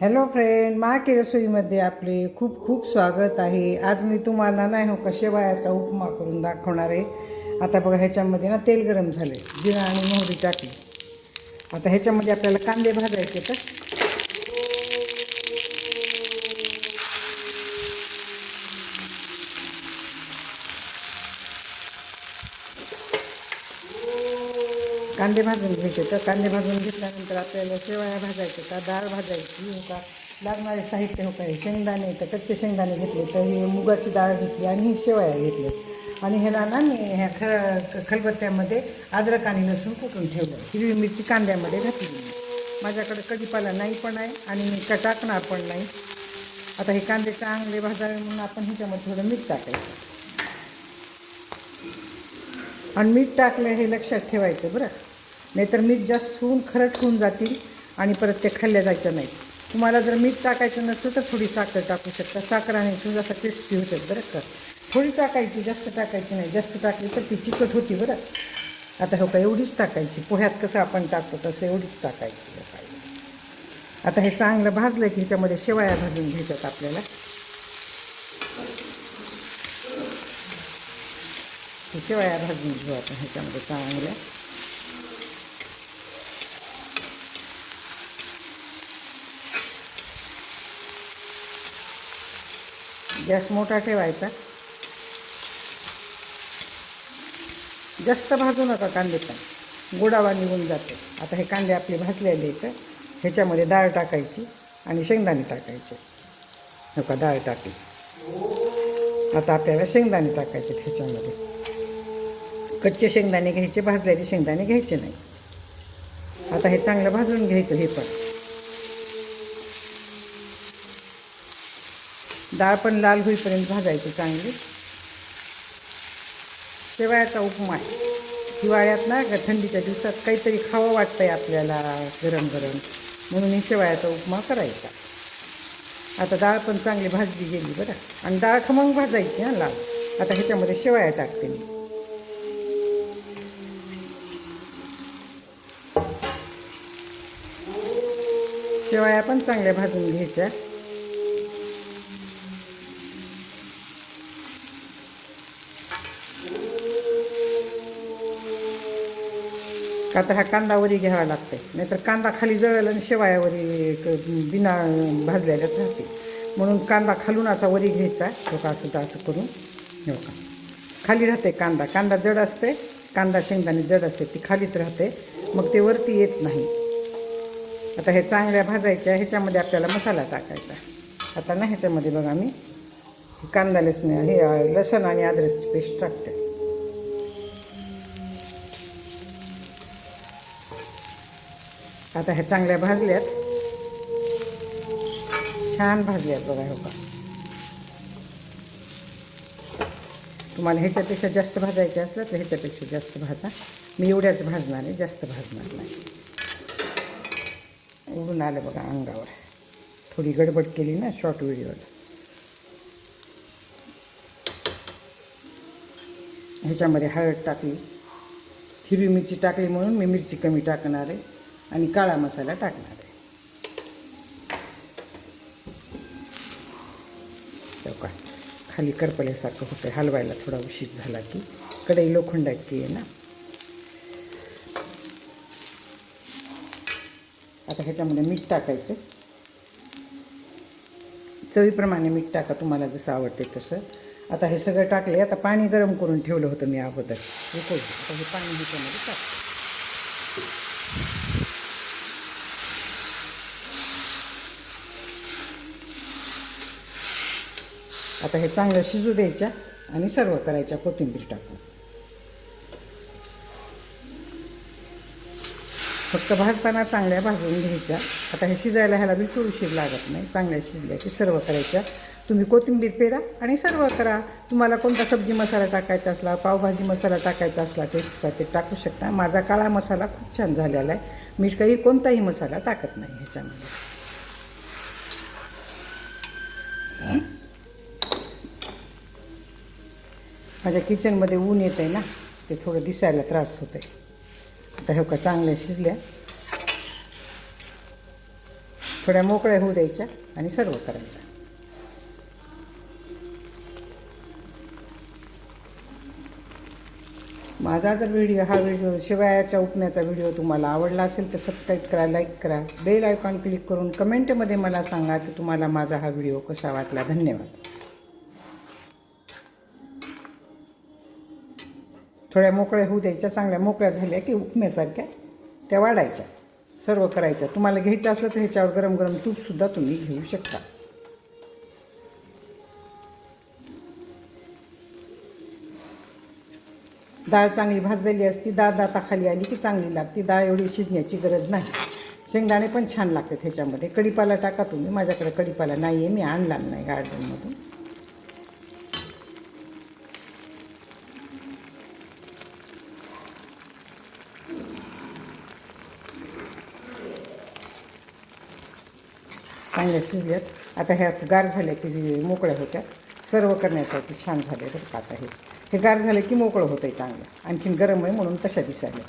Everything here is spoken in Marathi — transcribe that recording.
हॅलो फ्रेंड मा की रसोईमध्ये आपले खूप खूप स्वागत आहे. आज मी तुम्हाला नाही हो का शेवाळ्याचा उपमा करून दाखवणार आहे. आता बघा ह्याच्यामध्ये ना तेल गरम झाले जिरा आणि मोहरी टाकली. आता ह्याच्यामध्ये आपल्याला कांदे भाजायचे तर कांदे भाजून घ्यायचे तर कांदे भाजून घेतल्यानंतर आपल्याला शेवया भाजायचे का डाळ भाजायची हो का? लागणारे साहित्य हो काय शेंगदाणे तर कच्चे शेंगदाणे घेतले तर ही मुगाची डाळ घेतली आणि शेवया घेतल्या. आणि ह्याला ना मी ह्या ख खलबत्त्यामध्ये अद्रक आणि लसूण कुटून ठेवलं. हिरवी मिरची कांद्यामध्ये घातली. माझ्याकडे कढीपाला नाही पण आहे आणि मी का टाकणार पण नाही. आता हे कांदे चांगले भाजावे म्हणून आपण ह्याच्यामध्ये थोडं मीठ टाकायचं. आणि मीठ टाकलं हे लक्षात ठेवायचं बरं. नाहीतर मीठ जास्त होऊन खरट होऊन जातील आणि परत ते खाल्ल्या जायचं नाही. तुम्हाला जर मीठ टाकायचं नसलं तर थोडी साखर टाकू शकता. साखराने आणि थोडासा टेस्टी होतात बरं का. थोडी टाकायची जास्त टाकायची नाही. जास्त टाकली तर ती चिकट होती बरं. आता हो का एवढीच टाकायची. पोह्यात कसं आपण टाकतो तसं एवढीच टाकायची. आता हे चांगलं भाजलं की ह्याच्यामध्ये शेवाया भाजून घ्यायच्यात आपल्याला. शेवाया शेवया भाजून घेऊ आपण ह्याच्यामध्ये चांगल्या. गॅस मोठा ठेवायचा. जास्त भाजू नका कांदे पण. गोडावा निघून जाते. आता हे कांदे आपले भाजलेले आहेत. ह्याच्यामध्ये डाळ टाकायची आणि शेंगदाणे टाकायचे. नका डाळ टाकली आता आपल्याला शेंगदाणे टाकायचे ह्याच्यामध्ये. कच्चे शेंगदाणे घ्यायचे भाजलेले शेंगदाणे घ्यायचे नाही. आता हे चांगलं भाजून घ्यायचं हे पण. डाळ पण लाल होईपर्यंत भाजायची चांगली. शेवयाचा उपमा. आहे हिवाळ्यात ना का थंडीच्या दिवसात काहीतरी खावं वाटतंय आपल्याला गरम गरम. म्हणून मी शेवयाचा उपमा करायचा. आता डाळ पण चांगली भाजली गेली बरं. आणि डाळ खमंग भाजायची हां लाल. आता ह्याच्यामध्ये शेवाळ्या टाकते मी. शेवाळ्या पण चांगल्या भाजून घ्यायच्या. आता हा कांदा वरी घ्यावा लागते नाहीतर कांदा खाली जळेल आणि शेवायावरी बिना भाजलेल्याच राहते. म्हणून कांदा खालून असा वरी घ्यायचा. हो का असं तर असं करून. हो का खाली राहते कांदा. कांदा जड असते कांदा शेंगदाणे जड असते ती खालीच राहते. मग ते वरती येत नाही. आता हे चांगल्या भाजायच्या ह्याच्यामध्ये आपल्याला मसाला टाकायचा. आता ना ह्याच्यामध्ये बघा मी. कांदा लसण हे लसण आणि अद्रकची पेस्ट टाकते. आता ह्या चांगल्या भाजल्यात. छान भाजल्यात बघा हो का तुम्हाला ह्याच्यापेक्षा जास्त भाजायचे असलं तर ह्याच्यापेक्षा जास्त भाजा. मी एवढ्याच भाजणार आहे जास्त भाजणार नाही. उडून आलं बघा अंगावर. थोडी गडबड केली ना शॉर्ट व्हिडिओला ह्याच्यामध्ये हळद टाकली. हिरवी मिरची टाकली म्हणून मी मिरची कमी टाकणार आहे. आणि काळा मसाला टाकणार आहे. का खाली करपल्यासारखं होतं हलवायला थोडा उशीर झाला की कढई लोखंडाची आहे ना? आता ह्याच्यामध्ये मीठ टाकायचं. चवीप्रमाणे मीठ टाका तुम्हाला जसं आवडते तसं. आता हे सगळं टाकले आता पाणी गरम करून ठेवलं होतं मी अगोदर. उकळून. आता हे पाणी ह्याच्यामध्ये टाक आता हे चांगलं शिजू द्यायच्या आणि सर्व करायच्या कोथिंबीर टाकून. फक्त भाजताना चांगल्या भाजून घ्यायच्या. आता हे शिजायला ह्याला बिलकुल उशीर लागत नाही. चांगल्या शिजल्या की सर्व करायच्या. तुम्ही कोथिंबीर पेरा आणि सर्व करा. तुम्हाला कोणता सब्जी मसाला टाकायचा असला पावभाजी मसाला टाकायचा असला ते टाकू शकता. माझा काळा मसाला खूप छान झालेला आहे. मी काही कोणताही मसाला टाकत नाही ह्याच्यामध्ये. माझ्या किचनमध्ये ऊन येत आहे ना ते थोडं दिसायला त्रास होत आहे आता हे का चांगल्या शिजल्या. थोड्या मोकळ्या होऊ द्यायच्या आणि सर्व करायचं. माझा जर व्हिडिओ हा व्हिडिओ शिवायाच्या उपण्याचा व्हिडिओ तुम्हाला आवडला असेल तर सबस्क्राईब करा लाईक करा. बेल आयकॉन क्लिक करून कमेंटमध्ये मला सांगा की तुम्हाला माझा हा व्हिडिओ कसा वाटला. धन्यवाद. थोड्या मोकळ्या होऊ द्यायच्या चांगल्या मोकळ्या झाल्या की उपम्यासारख्या त्या वाढायच्या. सर्व करायच्या. तुम्हाला घ्यायचं असलं तर ह्याच्यावर गरम गरम तूपसुद्धा तुम्ही घेऊ शकता. डाळ चांगली भाजलेली असती डाळ दाताखाली आली की चांगली लागते. डाळ एवढी शिजण्याची गरज नाही. शेंगदाणे पण छान लागतात ह्याच्यामध्ये. कढीपाला टाका तुम्ही. माझ्याकडे कढीपाला नाही आहे मी आणला नाही गार्डनमधून. चांगल्या शिजल्यात आता ह्या गार झाल्या की जे मोकळ्या होत्या सर्व करण्यासाठी छान झाले बरं का आता हे. हे गार झालं की मोकळं होतं आहे चांगलं. आणखीन गरम आहे म्हणून तशा दिसायला.